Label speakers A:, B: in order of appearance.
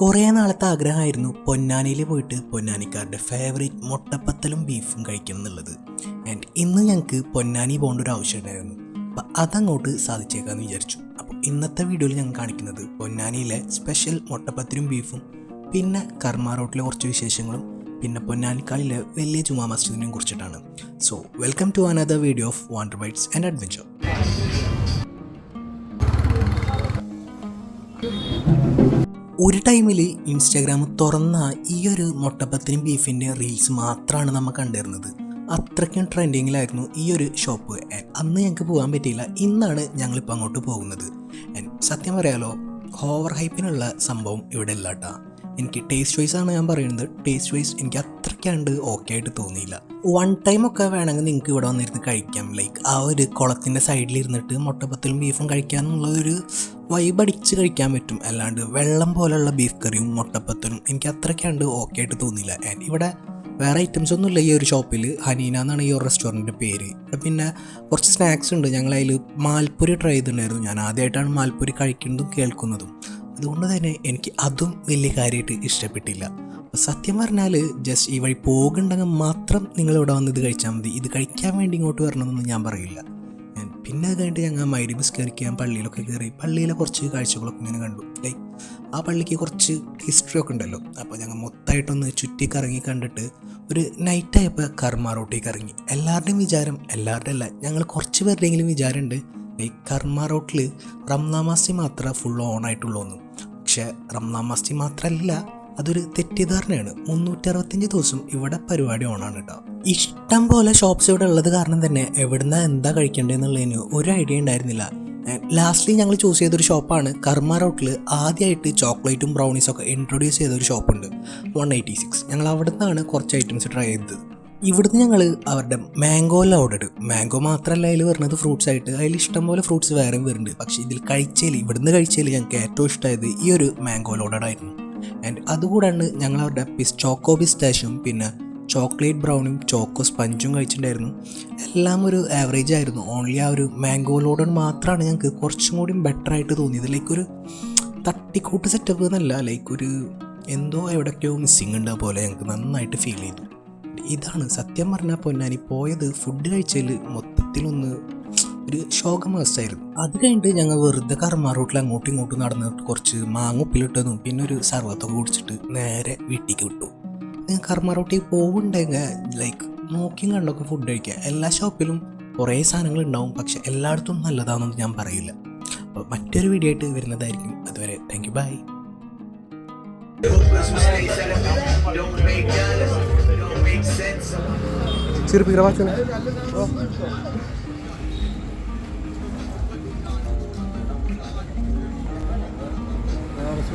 A: കുറേ നാളത്തെ ആഗ്രഹമായിരുന്നു പൊന്നാനിയിൽ പോയിട്ട് പൊന്നാനിക്കാരുടെ ഫേവറേറ്റ് മുട്ടപ്പത്തലും ബീഫും കഴിക്കണം എന്നുള്ളത്. ആൻഡ് ഇന്ന് ഞങ്ങൾക്ക് പൊന്നാനി പോകേണ്ട ഒരു ആവശ്യം ഉണ്ടായിരുന്നു. അപ്പം അതങ്ങോട്ട് സാധിച്ചേക്കാന്ന് വിചാരിച്ചു. അപ്പോൾ ഇന്നത്തെ വീഡിയോയിൽ ഞങ്ങൾ കാണിക്കുന്നത് പൊന്നാനിയിലെ സ്പെഷ്യൽ മുട്ടപ്പത്തിലും ബീഫും പിന്നെ കർമ്മ റോട്ടിലെ കുറച്ച് വിശേഷങ്ങളും പിന്നെ പൊന്നാനിക്കാളിലെ വലിയ ജുമാ മസ്ജിദിനെയും കുറിച്ചിട്ടാണ്. So welcome to another video of wander bytes and adventure ഒരു ടൈമിൽ ഇൻസ്റ്റാഗ്രാം തുറന്ന ഈ ഒരു മുട്ടപ്പത്തിനും ബീഫിന്റെ റീൽസ് മാത്രമാണ് നമ്മൾ കണ്ടിരുന്നത്. അത്രയ്ക്കും ട്രെൻഡിങ്ങിലായിരുന്നു ഈ ഒരു ഷോപ്പ് അന്ന് ഞങ്ങൾക്ക് പോകാൻ പറ്റിയില്ല. ഇന്നാണ് ഞങ്ങളിപ്പോൾ അങ്ങോട്ട് പോകുന്നത്. സത്യം പറയാലോ ഓവർ ഹൈപ്പിനുള്ള സംഭവം ഇവിടെ ഇല്ല കേട്ടാ എനിക്ക് ടേസ്റ്റ് വൈസ് ആണ് ഞാൻ പറയുന്നത്. ടേസ്റ്റ് വൈസ് എനിക്ക് അത്രയ്ക്കാണ്ട് ഓക്കെ ആയിട്ട് തോന്നിയില്ല. വൺ ടൈം ഒക്കെ വേണമെങ്കിൽ നിങ്ങൾക്ക് ഇവിടെ വന്നിരുന്ന് കഴിക്കാം. ലൈക്ക് ആ ഒരു കുളത്തിന്റെ സൈഡിൽ ഇരുന്നിട്ട് മുട്ടപ്പത്തിലും ബീഫും കഴിക്കാന്നുള്ളൊരു വൈബ് അടിച്ച് കഴിക്കാൻ പറ്റും. അല്ലാണ്ട് വെള്ളം പോലെയുള്ള ബീഫ് കറിയും മുട്ടപ്പത്തലും എനിക്ക് അത്രയ്ക്കാണ്ട് ഓക്കെ ആയിട്ട് തോന്നിയില്ല. ആൻഡ് ഇവിടെ വേറെ ഐറ്റംസ് ഒന്നും ഇല്ല ഈ ഒരു ഷോപ്പിൽ ഹനീന എന്നാണ് ഈ ഒരു റെസ്റ്റോറന്റിന്റെ പേര്. പിന്നെ കുറച്ച് സ്നാക്സ് ഉണ്ട്. ഞങ്ങൾ അതിൽ മാൽപ്പുരി ട്രൈ ചെയ്തിട്ടുണ്ടായിരുന്നു. ഞാൻ ആദ്യമായിട്ടാണ് മാൽപ്പുരി കഴിക്കുന്നതും കേൾക്കുന്നതും. അതുകൊണ്ട് തന്നെ എനിക്ക് അതും വലിയ കാര്യമായിട്ട് ഇഷ്ടപ്പെട്ടില്ല. സത്യം പറഞ്ഞാൽ ജസ്റ്റ് ഈ വഴി പോകുന്നുണ്ടെങ്കിൽ മാത്രം നിങ്ങൾ ഇവിടെ വന്ന് ഇത് കഴിച്ചാൽ മതി. ഇത് കഴിക്കാൻ വേണ്ടി ഇങ്ങോട്ട് വരണമെന്നൊന്നും ഞാൻ പറയില്ല. പിന്നെ അത് കഴിഞ്ഞിട്ട് ഞങ്ങൾ മൈരി കയറിക്കാൻ പള്ളിയിലൊക്കെ കയറി പള്ളിയിലെ കുറച്ച് കാഴ്ചകളൊക്കെ ഇങ്ങനെ കണ്ടു. ലൈക്ക് ആ പള്ളിക്ക് കുറച്ച് ഹിസ്റ്ററി ഒക്കെ ഉണ്ടല്ലോ. അപ്പോൾ ഞങ്ങൾ മൊത്തമായിട്ടൊന്ന് ചുറ്റി കറങ്ങി കണ്ടിട്ട് ഒരു നൈറ്റായപ്പോൾ കർമ്മ റോട്ടിലേക്ക് കറങ്ങി എല്ലാവരുടെയും വിചാരം എല്ലാവരുടെ അല്ല ഞങ്ങൾ കുറച്ച് പേരുടെയെങ്കിലും വിചാരമുണ്ട്. ലൈക്ക് കർമ്മ റോട്ടിൽ റംനാമാസി മാസി മാത്രമേ ഫുൾ ഓൺ ആയിട്ടുള്ളൂ എന്ന്. പക്ഷേ റംനാമാസി മാത്രമല്ല അതൊരു തെറ്റിദ്ധാരണയാണ്. മുന്നൂറ്റി അറുപത്തിയഞ്ച് ദിവസം ഇവിടെ പരിപാടി ഓണാണ് കേട്ടോ. ഇഷ്ടം പോലെ ഷോപ്സ് ഇവിടെ ഉള്ളത് കാരണം തന്നെ എവിടുന്ന എന്താ കഴിക്കേണ്ടതെന്നുള്ളതിന് ഒരു ഐഡിയ ഉണ്ടായിരുന്നില്ല. ലാസ്റ്റ്ലി ഞങ്ങൾ ചൂസ് ചെയ്തൊരു ഷോപ്പാണ് കർമ്മ റോട്ടിൽ ആദ്യമായിട്ട് ചോക്ലേറ്റും ബ്രൗണീസും ഒക്കെ ഇൻട്രൊഡ്യൂസ് ചെയ്ത ഒരു ഷോപ്പുണ്ട് വൺ എയ്റ്റി സിക്സ് ഞങ്ങൾ അവിടെ നിന്നാണ് കുറച്ച് ഐറ്റംസ് ട്രൈ ചെയ്തത്. ഇവിടുന്ന് ഞങ്ങൾ അവരുടെ മാംഗോ ലോഡഡ് മാംഗോ മാത്രമല്ല അതിൽ വരുന്നത് ഫ്രൂട്ട്സ് ആയിട്ട്. അതിൽ ഇഷ്ടംപോലെ ഫ്രൂട്ട്സ് വേറെയും വരുന്നുണ്ട്. പക്ഷേ ഇതിൽ കഴിച്ചതിൽ ഇവിടുന്ന് കഴിച്ചതിൽ ഞങ്ങൾക്ക് ഏറ്റവും ഇഷ്ടമായത് ഈ ഒരു മാംഗോ ലോഡഡ് ആയിരുന്നു. ആൻഡ് അതുകൂടാണ്ട് ഞങ്ങൾ അവരുടെ പിസ് ചോക്കോ പിസ്റ്റാഷും പിന്നെ ചോക്ലേറ്റ് ബ്രൗണും ചോക്കോ സ്പഞ്ചും കഴിച്ചിട്ടുണ്ടായിരുന്നു. എല്ലാം ഒരു ആവറേജ് ആയിരുന്നു. ഓൺലി ആ ഒരു മാംഗോ ലോഡഡ് മാത്രമാണ് ഞങ്ങൾക്ക് കുറച്ചും കൂടി ബെറ്റർ ആയിട്ട് തോന്നിയത്. ലൈക്ക് ഒരു തട്ടിക്കൂട്ട് സെറ്റപ്പ് എന്നല്ല ലൈക്ക് ഒരു എന്തോ എവിടേക്കോ മിസ്സിങ് ഉണ്ട് പോലെ ഞങ്ങൾക്ക് നന്നായിട്ട് ഫീൽ ചെയ്തു. ഇതാണ് സത്യം പറഞ്ഞാൽ പൊന്നാനി. പോയത് ഫുഡ് കഴിച്ചതിൽ മൊത്തത്തിലൊന്ന് ഒരു ശോകമാസമായിരുന്നു അത് കഴിഞ്ഞിട്ട് ഞങ്ങൾ വെറുതെ കർമ്മ റൂട്ടിൽ അങ്ങോട്ടും ഇങ്ങോട്ടും നടന്നിട്ട് കുറച്ച് മാങ്ങ ഉപ്പിലിട്ടതും പിന്നെ ഒരു സർവത്തൊക്കെ കുടിച്ചിട്ട് നേരെ വീട്ടിലേക്ക് വിട്ടു. കർമ്മ റൂട്ടിൽ പോകുന്നുണ്ടെങ്കിൽ ലൈക്ക് നോക്കിയും കണ്ടൊക്കെ ഫുഡ് കഴിക്കുക. എല്ലാ ഷോപ്പിലും കുറേ സാധനങ്ങൾ ഉണ്ടാവും. പക്ഷെ എല്ലായിടത്തും നല്ലതാണെന്ന് ഞാൻ പറയില്ല. അപ്പോൾ മറ്റൊരു വീഡിയോ ആയിട്ട് വരുന്നതായിരിക്കും. അതുവരെ താങ്ക് യു ബൈ
B: Sirpi